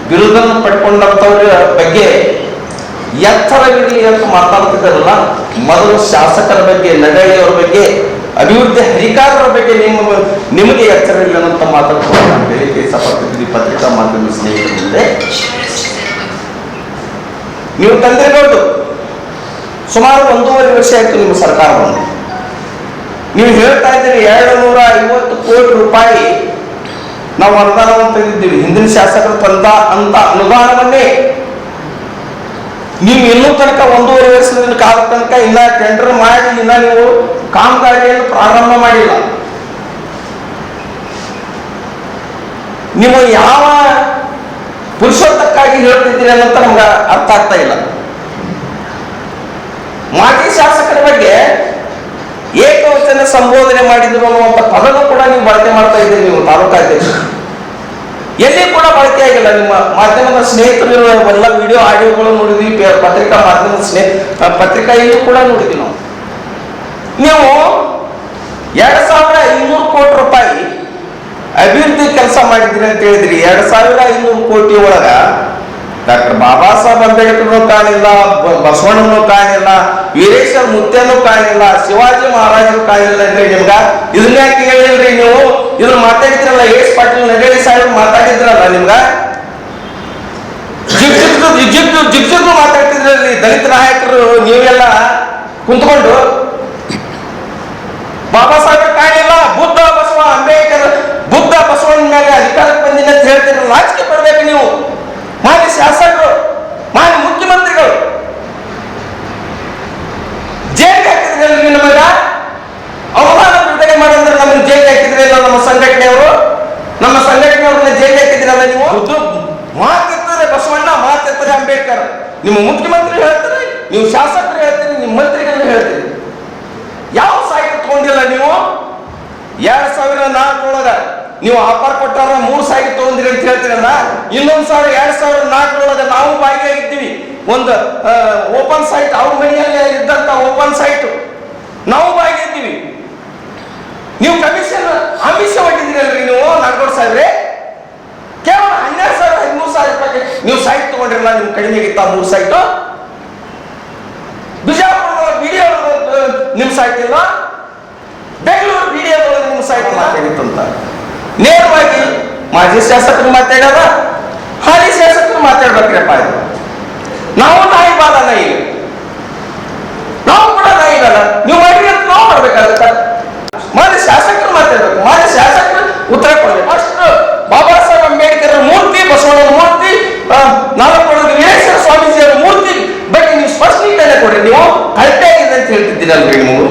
ಬಿರುದನ್ನು ಪಡ್ಕೊಂಡಂಥವ್ರ ಬಗ್ಗೆ ಎತ್ತರವಿರಲಿ ಅಂತ ಮಾತಾಡ್ತಿದ್ದಾರಲ್ಲ, ಮೊದಲು ಶಾಸಕರ ಬಗ್ಗೆ ನಡಳಿಯವರ ಬಗ್ಗೆ ಅಭಿವೃದ್ಧಿ ಹರಿಕಾರರ ಬಗ್ಗೆ ನಿಮ್ಮ ನಿಮಗೆ ಎಚ್ಚರ ಇಲ್ಲ ಅಂತ ಮಾತಾಡ್ಕೊಂಡು ಸಪತ್ರಿಕೆ ಪತ್ರಿಕಾ ಮಾಧ್ಯಮ ಸ್ನೇಹಿತರ ನೀವು ನೀವು ನೋಡು ಸುಮಾರು ಒಂದೂವರೆ ವರ್ಷ ಆಯ್ತು ನಿಮ್ಮ ಸರ್ಕಾರ ಬಂದು. ನೀವು ಹೇಳ್ತಾ ಇದ್ದೀರಿ ಎರಡು ನೂರ ಐವತ್ತು ಕೋಟಿ ರೂಪಾಯಿ ನಾವು ಅನುದಾನವನ್ನು ತೆಗೆದಿದ್ದೀವಿ. ಹಿಂದಿನ ಶಾಸಕರು ತಂದ ಅಂತ ಅನುದಾನವನ್ನೇ ನೀವು ಇನ್ನೂ ತನಕ ಒಂದೂವರೆ ವರ್ಷದಿಂದ ಕಾಲ ತನಕ ಇನ್ನ ಟೆಂಡರ್ ಮಾಡಿ, ಇನ್ನ ನೀವು ಕಾಮಗಾರಿಯನ್ನು ಪ್ರಾರಂಭ ಮಾಡಿಲ್ಲ. ನೀವು ಯಾವ ಪುರುಷೋತ್ತಕ್ಕಾಗಿ ಹೇಳ್ತಿದ್ದೀರಿ ಅನ್ನೋಂತ ನಮ್ಗೆ ಅರ್ಥ ಆಗ್ತಾ ಇಲ್ಲ. ಮಾಜಿ ಶಾಸಕರ ಬಗ್ಗೆ ಏಕವಚನ ಸಂಬೋಧನೆ ಮಾಡಿದ್ರು ಅನ್ನುವಂಥ ಪದನೂ ಕೂಡ ನೀವು ಬಳಕೆ ಮಾಡ್ತಾ ಇದ್ದೀರಿ, ನೀವು ತಾಲೂಕಾಧ್ಯಕ್ಷ ಎಲ್ಲಿ ಕೂಡ ಬಳಕೆ ಆಗಿಲ್ಲ. ನಿಮ್ಮ ಮಾಧ್ಯಮದ ಸ್ನೇಹಿತರು ಎಲ್ಲ ವಿಡಿಯೋ ಆಡಿಯೋಗಳು ನೋಡಿದ್ವಿ ಪತ್ರಿಕಾ ಮಾಧ್ಯಮದ ಸ್ನೇಹ ಪತ್ರಿಕೆಯಲ್ಲೂ ಕೂಡ ನೋಡಿದ್ವಿ ನಾವು. ನೀವು ಎರಡ್ ಸಾವಿರ ಐನೂರು ಕೋಟಿ ರೂಪಾಯಿ ಅಭಿವೃದ್ಧಿ ಕೆಲಸ ಮಾಡಿದ್ರಿ ಅಂತ ಹೇಳಿದ್ರಿ. ಎರಡ್ ಸಾವಿರ ಐನೂರು ಕೋಟಿ ಒಳಗ ಡಾಕ್ಟರ್ ಬಾಬಾ ಸಾಹೇಬ್ ಅಂಬೇಡ್ಕರ್ನು ಕಾಣಿಲ್ಲ ಬಸವಣ್ಣನು ಕಾಣಿಲ್ಲ ವೀರೇಶ್ವರ ಮುತ್ಯನು ಕಾಣಿಲ್ಲ ಶಿವಾಜಿ ಮಹಾರಾಜರು ಕಾಣಿಲ್ಲ ಅಂದ್ರೆ ನಿಮ್ಗ ಇದನ್ನ ಯಾಕೆ ಹೇಳಿಲ್ರಿ ನೀವು? ಇದನ್ನ ಮಾತಾಡಿದ್ರಲ್ಲ ಏಸ್ ಪಾಟೀಲ್ ನಗಳಿ ಸಾಹೇಬ್ ಮಾತಾಡಿದ್ರಲ್ಲ ನಿಮ್ಗ? ಜಿಗ್ಜಿಗ್ದು ಜಿಗ್ಜಿಗ್ದು ಜಿಗ್ ಜಿಗ್ದು ಜಿಗ್ ಜಿಗ್ದು ಮಾತಾಡ್ತಿದ್ರಲ್ಲಿ ದಲಿತ ನಾಯಕರು ನೀವೆಲ್ಲ ಕುಂತ್ಕೊಂಡು? ಬಾಬಾ ಸಾಹೇಬ್ ಕಾಣಿಲ್ಲ ಬುದ್ಧ ಬಸವ ಅಂಬೇಡ್ಕರ್, ಬುದ್ಧ ಬಸವನ ಮೇಲೆ ಅಧಿಕಾರಕ್ಕೆ ಬಂದಿನ ಅಂತ ಹೇಳ್ತಿರಲ್ಲ ನಾಚಿಕೆ ಪಡ್ಬೇಕು ನೀವು. ಮಾನ್ಯ ಶಾಸಕರು, ಮಾನ್ಯ ಮುಖ್ಯಮಂತ್ರಿಗಳು ಜೈಲಿಗೆ ಹಾಕಿದ್ರಲ್ರಿ ನಮಗ ಅವಮಾನ ಬಿಡುಗಡೆ ಮಾಡಿದ್ರೆ ನಮ್ಮನ್ನ ಜೈಲಿಗೆ ಹಾಕಿದ್ರಲ್ಲ ನಮ್ಮ ಸಂಘಟನೆಯವರು? ನಮ್ಮ ಸಂಘಟನೆಯವ್ರನ್ನ ಜೈಲಿಗೆ ಹಾಕಿದ್ರಲ್ಲ ನೀವು? ಮಾತೆತ್ತರೆ ಬಸವಣ್ಣ ಮಾತೆತ್ತರೆ ಅಂಬೇಡ್ಕರ್. ನಿಮ್ಮ ಮುಖ್ಯಮಂತ್ರಿ ಹೇಳ್ತಾರೆ ನೀವು ಶಾಸಕರು ಹೇಳ್ತೀರಿ ನಿಮ್ಮ ಮಂತ್ರಿಗಳನ್ನ ಹೇಳ್ತೀರಿ. ಯಾವ ಸಾಹಿತ್ಯ ತಗೊಂಡಿಲ್ಲ ನೀವು? ಎರಡ್ ಸಾವಿರ ನಾಲ್ಕರೊಳಗ ನೀವು ಆಫರ್ ಕೊಟ್ಟಾರ ಮೂರು ಸಾಹಿತ್ಯ ತಗೊಂಡಿರಿ ಅಂತ ಹೇಳ್ತೀರಲ್ಲ? ಇನ್ನೊಂದ್ ಸಾವಿರ ಎರಡ್ ಸಾವಿರ ನಾಲ್ಕರೊಳಗ ನಾವು ಭಾಗಿಯಾಗಿದ್ದೀವಿ. ಒಂದು ಓಪನ್ ಸೈಟ್ ಅವ್ರ ಮನೆಯಲ್ಲಿ ಇದ್ದಂತ ಓಪನ್ ಸೈಟ್. ನಾವು ಭಾಗಿಯಾಗಿದ್ದೀವಿ. ನೀವು ಕಮಿಷನ್ ಆಮಿಷ ಮಾಡಿದ್ದೀರಲ್ರಿ ನೀವು ನಾಲ್ಕೋಡ್ ಸಾವಿರ ಕೇವಲ ಹನ್ನೆರಡು ಸಾವಿರ, ಹದಿಮೂರು ಸಾವಿರ ರೂಪಾಯಿ ನೀವು ಸೈಟ್ ತಗೊಂಡಿರಲ್ಲ ನಿಮ್ ಕಡಿಮೆ ಆಗಿತ್ತ ಮೂರು ಸೈಟು ಬಿಜಾಪುರದ ವಿಡಿಯೋ ನಿಮ್ ಸೈಟ್ ಇಲ್ಲ. ಬೆಂಗಳೂರು ವಿಡಿಯೋದೊಳಗೆ ನಿಮ್ ಸೈಟ್ ಮಾತಾಡಿತ್ತಂತ ನೇರವಾಗಿ ಮಾಜಿ ಶಾಸಕರು ಮಾತಾಡ್ಯಾರ. ಹಾಲಿ ಶಾಸಕರು ಮಾತಾಡ್ಬೇಕ್ರಪ್ಪ ಇದು ನಾವು ನಾಯಿ ಬಾಲ ನಾಯಿ ನಾವು ಕೂಡ ನಾಯಿಗಲ್ಲ ನೀವು ಮಾಡಿ ಅಂತ ನಾವು ಮಾಡ್ಬೇಕಾಗುತ್ತೆ ಮಾಜಿ ಶಾಸಕರು ಮಾತಾಡ್ಬೇಕು ಮಾಜಿ ಶಾಸಕರು ಉತ್ತರ ಕೊಡಬೇಕು ಫಸ್ಟ್ ಬಾಬಾ ಸಾಹೇಬ್ ಅಂಬೇಡ್ಕರ್ ಮೂರ್ತಿ ಬಸವಣ್ಣನ ಮೂರ್ತಿ ಆ, ನಾಲ್ಕು ವೀರೇಶ್ವರ ಸ್ವಾಮೀಜಿಯವರ ಮೂರ್ತಿ ಬಗ್ಗೆ ನೀವು ಸ್ಪಷ್ಟೀಕರಣ ಕೊಡಿ ನೀವು ಕರೆಕ್ಟ್ ಆಗಿದೆ ಅಂತ ಹೇಳ್ತಿದ್ದೀರಲ್ರಿ ನೀವು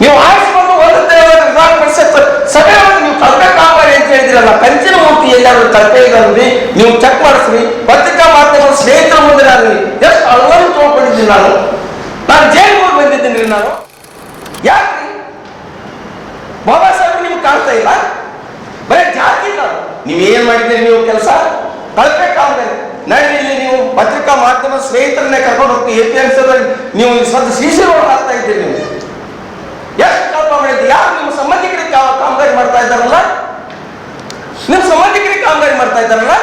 ನೀವು ಆರಿಸಿಕೊಂಡು ಒಂದು ವಿಧಾನ ಪರಿಷತ್ ಸಭೆ ಒಳಗೆ ನೀವು ಕಳಪೆ ಕಾಮಗಾರಿ ಅಂತ ಹೇಳಿದಿರಲ್ಲ ಕಂಚಿನ ಮೂರ್ತಿ ಎಲ್ಲಾದ್ರೂ ಕಳಪೆ ಇದ್ರಿ ನೀವು ಚೆಕ್ ಮಾಡಿಸ್ರಿ ಪತ್ರಿಕಾ ಮಾಧ್ಯಮದ ಸ್ನೇಹಿತರ ಮುಂದೆ ನಾನು ಎಷ್ಟು ಅಳವನ್ನು ತಗೊಂಡಿದ್ದೀನಿ ನಾನು ನಾನು ಜೈಲಿಗೆ ಹೋಗಿ ಬಂದಿದ್ದೀನಿ ರೀ ನಾನು ಯಾಕ್ರಿ ಬಾಬಾ ಸಾಹೇಬ್ ನಿಮ್ಗೆ ಕಾಣ್ತಾ ಇಲ್ಲ ಬರೀ ಜಾತಿ ನಾನು ಮಾಡಿದ್ರಿ ನೀವು ಕೆಲಸ? ಕಳ್ಬೇಕಾದ್ರೆ. ನಡಿ, ಇಲ್ಲಿ ನೀವು ಪತ್ರಿಕಾ ಮಾಧ್ಯಮ ಸ್ನೇಹಿತರನ್ನೇ ಕರ್ಕೊಂಡು ಹೋಗ್ತೀವಿ ಎ ಪಿ ಎಂ ನೀವು ಸದ್ ಸಿಸಿ ಮಾಡ್ತಾ ಇದ್ದೀರಿ ನೀವು. ಎಷ್ಟು ಕಲ್ಪ ಮಾಡಿದ್ರಿ ಯಾರು ನಿಮ್ಮ ಸಂಬಂಧಿಕರಿಗೆ ಕಾಮಗಾರಿ ಮಾಡ್ತಾ ಇದ್ದಾರಲ್ಲ? ನಿಮ್ಮ ಸಂಬಂಧಿಕರಿಗೆ ಕಾಮಗಾರಿ ಮಾಡ್ತಾ ಇದ್ದಾರಲ್ಲ?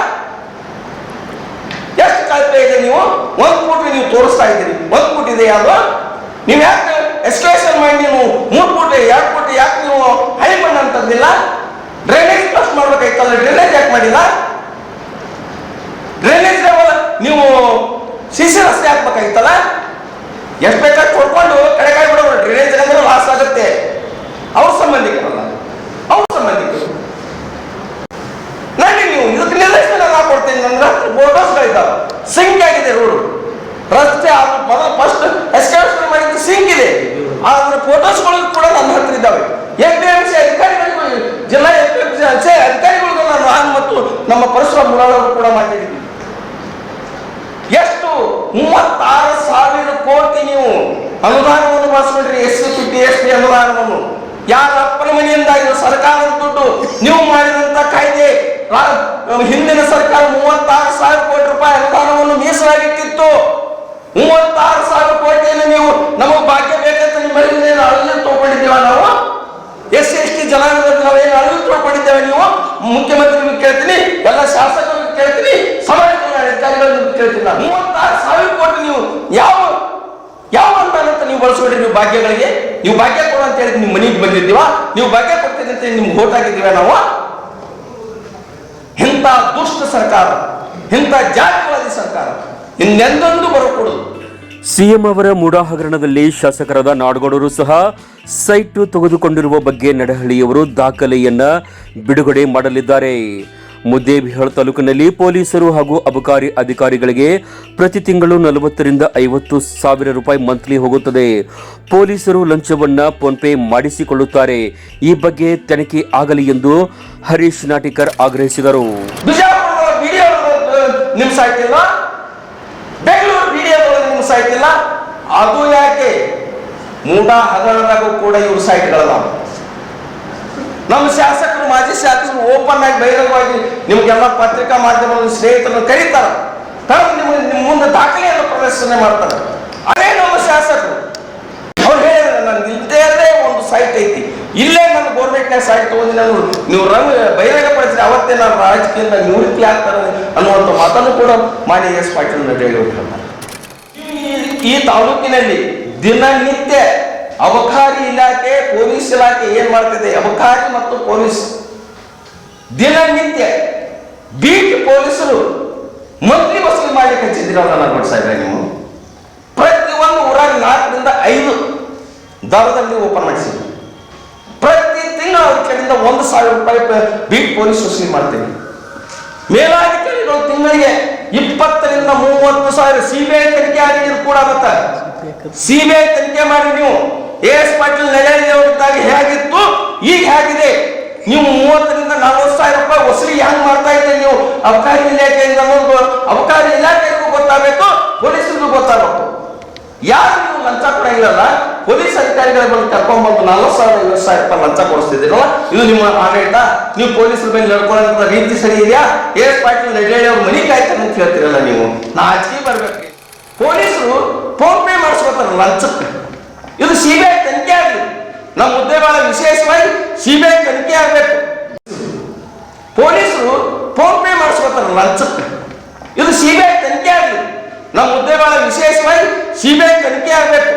ಎಷ್ಟು ಕಳಪೆ ಇದೆ ನೀವು? ಒಂದು ಕೋಟಿ ನೀವು ತೋರಿಸ್ತಾ ಇದ್ದೀರಿ. ಒಂದು ಕೋಟಿ ಇದೆ ಯಾವುದು ನೀವು ಯಾಕೆ ಎಸ್ಕಲೇಷನ್ ಮಾಡಿ ನೀವು ಮೂರು ಕೋಟಿ, ಎರಡು ಕೋಟಿ, ಯಾಕೆ ನೀವು ಹೈ ಮಣ್ಣು ಅಂತಂದಿಲ್ಲ ಡ್ರೈನೇಜ್ ಪ್ಲಸ್ ಮಾಡ್ಬೇಕಾಯ್ತಲ್ಲ ಡ್ರೈನೇಜ್ ಯಾಕೆ ಮಾಡಿಲ್ಲ? ಡ್ರೈನೇಜ್ ನೀವು ಸಿಸಿ ರಸ್ತೆ ಹಾಕ್ಬೇಕಾಗಿತ್ತಲ್ಲ? ಎಷ್ಟು ಬೇಕಾದ್ರೆ ಕೊಡ್ಕೊಂಡು ಕಡೆಗಾಯಿ ಬಿಡೋರು ಡ್ರೈನೇಜ್ ಅಂದ್ರೆ ಲಾಸ್ ಆಗುತ್ತೆ. ಅವ್ರ ಸಂಬಂಧಿಕರಲ್ಲ ಅವ್ರ ಸಂಬಂಧಿಕರು ನನಗೆ ನೀವು ಇದಕ್ಕೆ ನಿರ್ದೇಶನ ನಾ ಕೊಡ್ತೀನಿ ನನ್ನ ಹತ್ರ ಫೋಟೋಸ್ಗಳಿದ್ದಾವೆ ಸಿಂಕ್ ಆಗಿದೆ ರೋಡು ರಸ್ತೆ ಅದು ಮೊದಲು ಫಸ್ಟ್ ಎಸ್ಕಲೇಷನ್ ಮಾಡಿದ್ದು ಸಿಂಕ್ ಇದೆ ಅದರ ಫೋಟೋಸ್ಗಳು ಕೂಡ ನನ್ನ ಹತ್ರ ಇದ್ದಾವೆ ಎಂ ಪಿ ಎಂ ಸಿ ಅಧಿಕಾರಿಗಳಿಗೂ ಜಿಲ್ಲಾ ಎಂ ಪಿ ಎಂ ಸಿ ಅಧಿಕಾರಿಗಳಿಗೂ ನಾನು ನಾನು ಮತ್ತು ನಮ್ಮ ಪರಶುರಾಮ್ ಮುರಾಳವರು ಕೂಡ ಮಾತಾಡಿದ್ವಿ ಎಷ್ಟು ಮೂವತ್ತಾರು ಸಾವಿರ ಕೋಟಿ ನೀವು ಅನುದಾನವನ್ನು ಬಳಸ್ಬಿಡ್ರಿ S C, P, T, S P ಅನುದಾನವನ್ನು. ಯಾರ ಅಪ್ಪನ ಮನೆಯಿಂದ ಇದು ಸರ್ಕಾರದ ದುಡ್ಡು ನೀವು ಮಾಡಿದಂತ ಕಾಯ್ದೆ ಹಿಂದಿನ ಸರ್ಕಾರ ಮೂವತ್ತಾರು ಸಾವಿರ ಕೋಟಿ ರೂಪಾಯಿ ಅನುದಾನವನ್ನು ಮೀಸಲಾಗಿಟ್ಟಿತ್ತು. ಮೂವತ್ತಾರು ಸಾವಿರ ಕೋಟಿಯನ್ನು ನೀವು ನಮಗೆ ಭಾಗ್ಯ ಬೇಕಂತ ನಿಮ್ಮ ಅಳಲು ತಗೊಂಡಿದ್ದೀವ ನಾವು? ಎಸ್ ಎಸ್ ಟಿ ಜನಾಂಗದಲ್ಲಿ ನಾವೇನು ಅಳಲು ತಗೊಂಡಿದ್ದೇವೆ ನೀವು? ಮುಖ್ಯಮಂತ್ರಿ ಕೇಳ್ತೀನಿ, ಎಲ್ಲ ಶಾಸಕರು ಕೇಳ್ತೀನಿ, ಸಮಾಜ ಅಧಿಕಾರಿಗಳನ್ನು ಕೇಳ್ತೀನಿ. ಮೂವತ್ತಾರು ಸಾವಿರ ಕೋಟಿ ನೀವು ಯಾವ ಯಾವ ಅಂತ ನೀವು ಬಳಸ್ಕೊಂಡ್ರಿ ನೀವು ಭಾಗ್ಯಗಳಿಗೆ? ನೀವು ಭಾಗ್ಯ ಕೊಡ ಅಂತ ಹೇಳಿ ನಿಮ್ಮ ಮನೆಗೆ ಬಂದಿದ್ದೀವ? ನೀವು ಭಾಗ್ಯ ಕೊಡ್ತೀನಿ ಅಂತ ನಿಮ್ಗೆ ಓಟ್ ಹಾಕಿದ್ದೀವ ನಾವು? ಇಂಥ ದುಷ್ಟ ಸರ್ಕಾರ, ಇಂಥ ಜಾತಿವಾದಿ ಸರ್ಕಾರ, ಇನ್ನೆಂದೊಂದು ಬರಕೂಡದು. ಸಿಎಂ ಅವರ ಮೂಡಾ ಹಗರಣದಲ್ಲಿ ಶಾಸಕರಾದ ನಾಡಗೌಡರು ಸಹ ಸೈಟು ತೆಗೆದುಕೊಂಡಿರುವ ಬಗ್ಗೆ ನಡಹಳ್ಳಿಯವರು ದಾಖಲೆಯನ್ನ ಬಿಡುಗಡೆ ಮಾಡಲಿದ್ದಾರೆ. ಮುದ್ದೇಬಿಹಾಳ್ ತಾಲೂಕಿನಲ್ಲಿ ಪೊಲೀಸರು ಹಾಗೂ ಅಬಕಾರಿ ಅಧಿಕಾರಿಗಳಿಗೆ ಪ್ರತಿ ತಿಂಗಳು ನಲವತ್ತರಿಂದ ಐವತ್ತು ಸಾವಿರ ರೂಪಾಯಿ ಮಂತ್ಲಿ ಹೋಗುತ್ತದೆ. ಪೊಲೀಸರು ಲಂಚವನ್ನ ಫೋನ್ಪೇ ಮಾಡಿಸಿಕೊಳ್ಳುತ್ತಾರೆ. ಈ ಬಗ್ಗೆ ತನಿಖೆ ಆಗಲಿ ಎಂದು ಹರೀಶ್ ನಾಟಿಕರ್ ಆಗ್ರಹಿಸಿದರು. ಅದು ಯಾಕೆ? ಮೂಡ ಹಗರಣದಾಗೂ ಕೂಡ ಇವರು ಸೈಟ್ಗಳದಾವ ನಮ್ಮ ಶಾಸಕರು, ಮಾಜಿ ಶಾಸಕರು ಓಪನ್ ಆಗಿ ಬಹಿರಂಗವಾಗಿ ನಿಮ್ಗೆಲ್ಲ ಪತ್ರಿಕಾ ಮಾಧ್ಯಮದ ಸ್ನೇಹಿತರನ್ನು ಕರೀತಾರ. ತಮ್ಮ ನಿಮಗೆ ನಿಮ್ಮ ಮುಂದೆ ದಾಖಲೆಯನ್ನು ಪ್ರದರ್ಶನ ಮಾಡ್ತಾರೆ. ಅದೇ ನಮ್ಮ ಶಾಸಕರು. ಅವ್ರು ಹೇಳಿದ್ರೆ ನನ್ನ ಇಲ್ಲದೇ ಒಂದು ಸೈಟ್ ಐತಿ. ಇಲ್ಲೇ ನನ್ನ ಗೌರ್ಮೆಂಟ್ನಾಗ ಸೈಟ್ ತಗೊಂಡು ನಾನು ನೀವು ರಂಗ ಬಹಿರಂಗಪಡಿಸಿದ್ರೆ ಅವತ್ತೇ ನಾನು ರಾಜಕೀಯದ ನಿವೃತ್ತಿ ಆಗ್ತಾರೆ ಅನ್ನುವಂಥ ಮಾತನ್ನು ಕೂಡ ಮಾನ್ಯ ಎಸ್ ಪಾಟೀಲ್ ಹೇಳಿ ಈ ತಾಲೂಕಿನಲ್ಲಿ ದಿನನಿತ್ಯ ಅಬಕಾರಿ ಇಲಾಖೆ ಪೊಲೀಸ್ ಇಲಾಖೆ ಏನ್ ಮಾಡ್ತಿದೆ? ಅಬಕಾರಿ ಮತ್ತು ಪೊಲೀಸ್. ದಿನನಿತ್ಯ ಬೀಟ್ ಪೊಲೀಸರು ಮಂತ್ರಿ ವಸೂಲಿ ಮಾಡ್ಲಿಕ್ಕೆ ಹಚ್ಚಿದ್ದೀರಲ್ಲ ಸಾಹೇಬ್ರೆ ನೀವು? ಪ್ರತಿ ಒಂದು ಊರಾಗ ನಾಲ್ಕರಿಂದ ಐದು ದರದಲ್ಲಿ ಓಪನ್ ಮಾಡಿಸಿದ್ವಿ ಪ್ರತಿ ತಿಂಗಳು ಅವ್ರ ಕಡೆಯಿಂದ ಒಂದು ಸಾವಿರ ರೂಪಾಯಿ ಬೀಟ್ ಪೊಲೀಸ್ ವಸೂಲಿ ಮಾಡ್ತೀವಿ ಮೇಲಾಧಿಕಾರಿಗಳು ತಿಂಗಳಿಗೆ ಇಪ್ಪತ್ತರಿಂದ ಮೂವತ್ತು ಸಾವಿರ ಸಿಬಿಐ ತನಿಖೆ ಆಗಿದ್ರು ಕೂಡ ಮತ್ತ ಸಿಬಿಐ ತನಿಖೆ ಮಾಡಿ ನೀವು. ಎಸ್ ಪಾಟೀಲ್ ನಡೆಯಲಿದ್ದಾಗ ಹೇಗಿತ್ತು? ಈಗ ಹೇಗಿದೆ? ನೀವು ಮೂವತ್ತರಿಂದ ನಲವತ್ತು ಸಾವಿರ ರೂಪಾಯಿ ವಸೂಲಿ ಹ್ಯಾಂಗ್ ಮಾಡ್ತಾ ಇದ್ದೀರಿ ನೀವು? ಅಬಕಾರಿ ಇಲಾಖೆಯಿಂದ ಅನ್ನೋದು ಅಬಕಾರಿ ಇಲಾಖೆಗೂ ಗೊತ್ತಾಗಬೇಕು, ಪೊಲೀಸರಿಗೂ ಗೊತ್ತಾಗಬೇಕು. ಯಾರು ನೀವು ಲಂಚ ಕೊಡಂಗಿಲ್ಲಲ್ಲ ಪೊಲೀಸ್ ಅಧಿಕಾರಿಗಳ ಬಂದು ಕರ್ಕೊಂಡ್ಬಂದು ನಲವತ್ತು ಸಾವಿರ, ಐವತ್ತು ಸಾವಿರ ರೂಪಾಯಿ ಲಂಚ ಕೊಡಿಸ್ತಿದ್ದೀರಲ್ಲ, ಇದು ನಿಮ್ಮ ಆಡಳಿತ ನೀವು ಪೊಲೀಸರ ಮೇಲೆ ನಡ್ಕೊಳ್ಳೋ ರೀತಿ ಸರಿ ಇದೆಯಾ? ಎಸ್ ಪಾಟೀಲ್ ನಡೆಯ ಮನೆ ಕಾಯ್ತಾರೆ ಅಂತ ಹೇಳ್ತೀರಲ್ಲ ನೀವು? ನಾ ಆಚೆ ಬರ್ಬೇಕ್ರಿ ಪೊಲೀಸರು ಫೋನ್ ಪೇ ಮಾಡಿಸ್ಕೊತಾರ ಲಂಚಕ್ಕೆ. ಇದು ಸಿಬಿಐ ತನಿಖೆ ಆಗಲಿ. ನಮ್ಮ ಹುದ್ದೆಗಳ ವಿಶೇಷವಾಗಿ ಸಿಬಿಐ ತನಿಖೆ ಆಗಬೇಕು. ಪೊಲೀಸರು ಫೋನ್ ಪೇ ಮಾಡಿಸ್ಕೊತಾರೆ ಲಂಚಕ್ಕೆ. ಇದು ಸಿಬಿಐ ತನಿಖೆ ಆಗಲಿ. ನಮ್ಮ ಹುದ್ದೆಗಳ ವಿಶೇಷವಾಗಿ ಸಿಬಿಐ ತನಿಖೆ ಆಗಬೇಕು.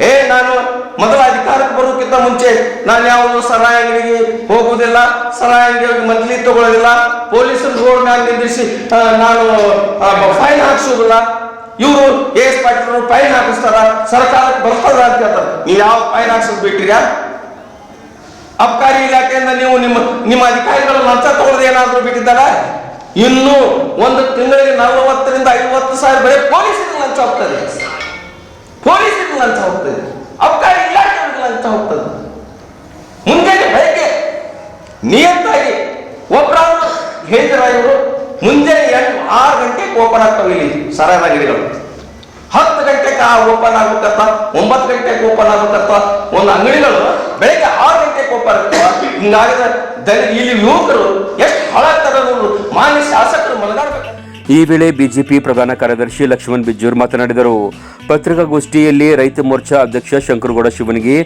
ಏ, ನಾನು ಮೊದಲ ಅಧಿಕಾರಕ್ಕೆ ಬರೋಕ್ಕಿಂತ ಮುಂಚೆ ನಾನು ಯಾವುದು ಸರಾಯ ಅಂಗಡಿಗೆ ಹೋಗುವುದಿಲ್ಲ ಸರಾಯ ಅಂಗಡಿಗೆ ಮಂತ್ಲಿ ತಗೊಳ್ಳೋದಿಲ್ಲ. ಪೊಲೀಸರು ರೋಡ್ ಮ್ಯಾಗ ನಿಂದಿರಿಸಿ ನಾನು ಫೈನ್ ಹಾಕ್ಸೋದಿಲ್ಲ ಇವರು ಎ ಎಸ್ ಪಾಟೀಲ್ ಫೈನ್ ಹಾಕಿಸ್ತಾರ, ಸರ್ಕಾರಕ್ಕೆ ಬರ್ತದ ಅಂತ ಹೇಳ್ತಾರೆ. ನೀವು ಯಾವ ಫೈನ್ ಹಾಕ್ಸೋದು ಬಿಟ್ಟಿರ್ಯಾ? ಅಬ್ಕಾರಿ ಇಲಾಖೆಯಿಂದ ನೀವು ನಿಮ್ಮ ನಿಮ್ಮ ಅಧಿಕಾರಿಗಳು ಲಂಚ ತಗೊಳ್ಳೋದು ಏನಾದರೂ ಬಿಟ್ಟಿದ್ದಾರ? ಇನ್ನು ಒಂದು ತಿಂಗಳಿಗೆ ನಲವತ್ತರಿಂದ ಐವತ್ತು ಸಾವಿರ ಬರೀ ಪೊಲೀಸರಿಗೆ ಲಂಚ ಹೋಗ್ತದೆ. ಪೊಲೀಸರಿಗೆ ಲಂಚ ಹೋಗ್ತದೆ. ಅಬ್ಕಾರಿ ಇಲಾಖೆ ಲಂಚ ಹೋಗ್ತದೆ. ಮುಂಜಾನೆ ಬೆಳಗ್ಗೆ ನಿಯತ್ತಾಗಿ ಒಬ್ಬರಾದ್ರು ಹೇಳಿದ್ರ ಇವರು? ಮುಂಜಾನೆ ಎಂಟು ಆರು ಗಂಟೆಗೆ ಓಪನ್ ಆಗ್ತಾವೆ ಇಲ್ಲಿ. ಸರಾಯ ಗಿರಿಗಳು ಹತ್ತು ಗಂಟೆಗೆ ಓಪನ್ ಆಗ್ಬೇಕತ್ತ ಒಂಬತ್ತು ಗಂಟೆಗೆ ಓಪನ್ ಆಗ್ಬೇಕತ್ತ ಒಂದು ಅಂಗಡಿಗಳು ಬೆಳಗ್ಗೆ ಆರು ಗಂಟೆಗೆ ಓಪನ್ ಆಗ್ತಾವ ಹಿಂಗಾಗಿದ್ರೆ ಇಲ್ಲಿ ಯುವಕರು ಎಷ್ಟು ಹಾಳಾಗ್ತಾರೆ ಮಾನ್ಯ ಶಾಸಕರು ಮಲಗಾಡ್ಬೇಕು. ಈ ವೇಳೆ ಬಿಜೆಪಿ ಪ್ರಧಾನ ಕಾರ್ಯದರ್ಶಿ ಲಕ್ಷ್ಮಣ್ ಬಿಜ್ಜೂರ್ ಮಾತನಾಡಿದರು. ಪತ್ರಿಕಾಗೋಷ್ಠಿಯಲ್ಲಿ ರೈತ ಮೋರ್ಚಾ ಅಧ್ಯಕ್ಷ ಶಂಕರಗೌಡ ಶಿವನಿಗೆ,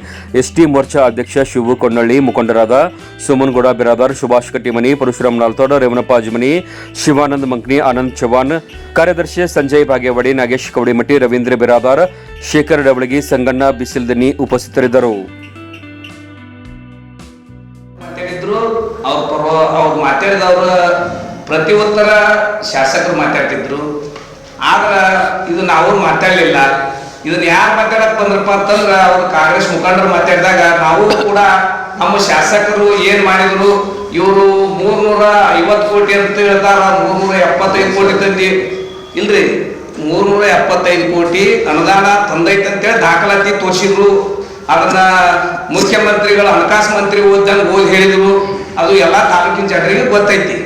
ಎಸ್ಟಿ ಮೋರ್ಚಾ ಅಧ್ಯಕ್ಷ ಶಿವು ಕೊನ್ನಳ್ಳಿ ಮುಖಂಡರಾದ ಸುಮನ್ಗೌಡ ಬಿರಾದಾರ್, ಸುಭಾಷ್ ಕಟ್ಟಿಮನಿ, ಪರಶುರಾಮ್ ನಾಲ್ತೋಡ ರೇವಣಪ್ಪ ಅಜ್ಮನಿ, ಶಿವಾನಂದ್ ಮಂಕ್ನಿ ಆನಂದ್ ಚವಾನ್ ಕಾರ್ಯದರ್ಶಿ ಸಂಜಯ್ ಬಾಗೇವಾಡಿ ನಾಗೇಶ್ ಕವಡಿಮಠಿ ರವೀಂದ್ರ ಬಿರಾದಾರ್, ಶೇಖರ್ ಡವಳಗಿ, ಸಂಗಣ್ಣ ಬಿಸಿಲ್ದನಿ ಉಪಸ್ಥಿತರಿದ್ದರು. ಅವ್ರು ಮಾತಾಡಿದವ್ರ ಪ್ರತಿ ಉತ್ತರ ಶಾಸಕರು ಮಾತಾಡ್ತಿದ್ರು. ಆದ್ರೆ ಇದನ್ನ ಅವ್ರು ಮಾತಾಡಲಿಲ್ಲ. ಇದನ್ನ ಯಾರು ಮಾತಾಡಕ್ ಬಂದ್ರಪ್ಪ ಅಂತಂದ್ರೆ ಅವ್ರು ಕಾಂಗ್ರೆಸ್ ಮುಖಂಡರು ಮಾತಾಡಿದಾಗ ನಾವು ಕೂಡ ನಮ್ಮ ಶಾಸಕರು ಏನ್ ಮಾಡಿದ್ರು? ಇವರು ಮೂರ್ನೂರ ಐವತ್ತು ಕೋಟಿ ಅಂತ ಹೇಳ್ತಾರ. ಮೂರ್ನೂರ ಎಪ್ಪತ್ತೈದು ಕೋಟಿ ತಂದಿ. ಇಲ್ರಿ, ಮೂರ್ನೂರ ಎಪ್ಪತ್ತೈದು ಕೋಟಿ ಅನುದಾನ ತಂದೈತೆ ಅಂತೇಳಿ ದಾಖಲಾತಿ ತೋರಿಸಿದ್ರು. ಅದನ್ನ ಮುಖ್ಯಮಂತ್ರಿಗಳು ಹಣಕಾಸು ಮಂತ್ರಿ ಓದ್ದಂಗೆ ಓದಿ ಹೇಳಿದ್ರು. ಅದು ಎಲ್ಲ ತಾಲೂಕಿನ ಜನರಿಗೆ ಗೊತ್ತೈತಿ.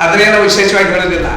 ಅದ್ರೇನೋ ವಿಶೇಷವಾಗಿ ಹೇಳೋದಿಲ್ಲ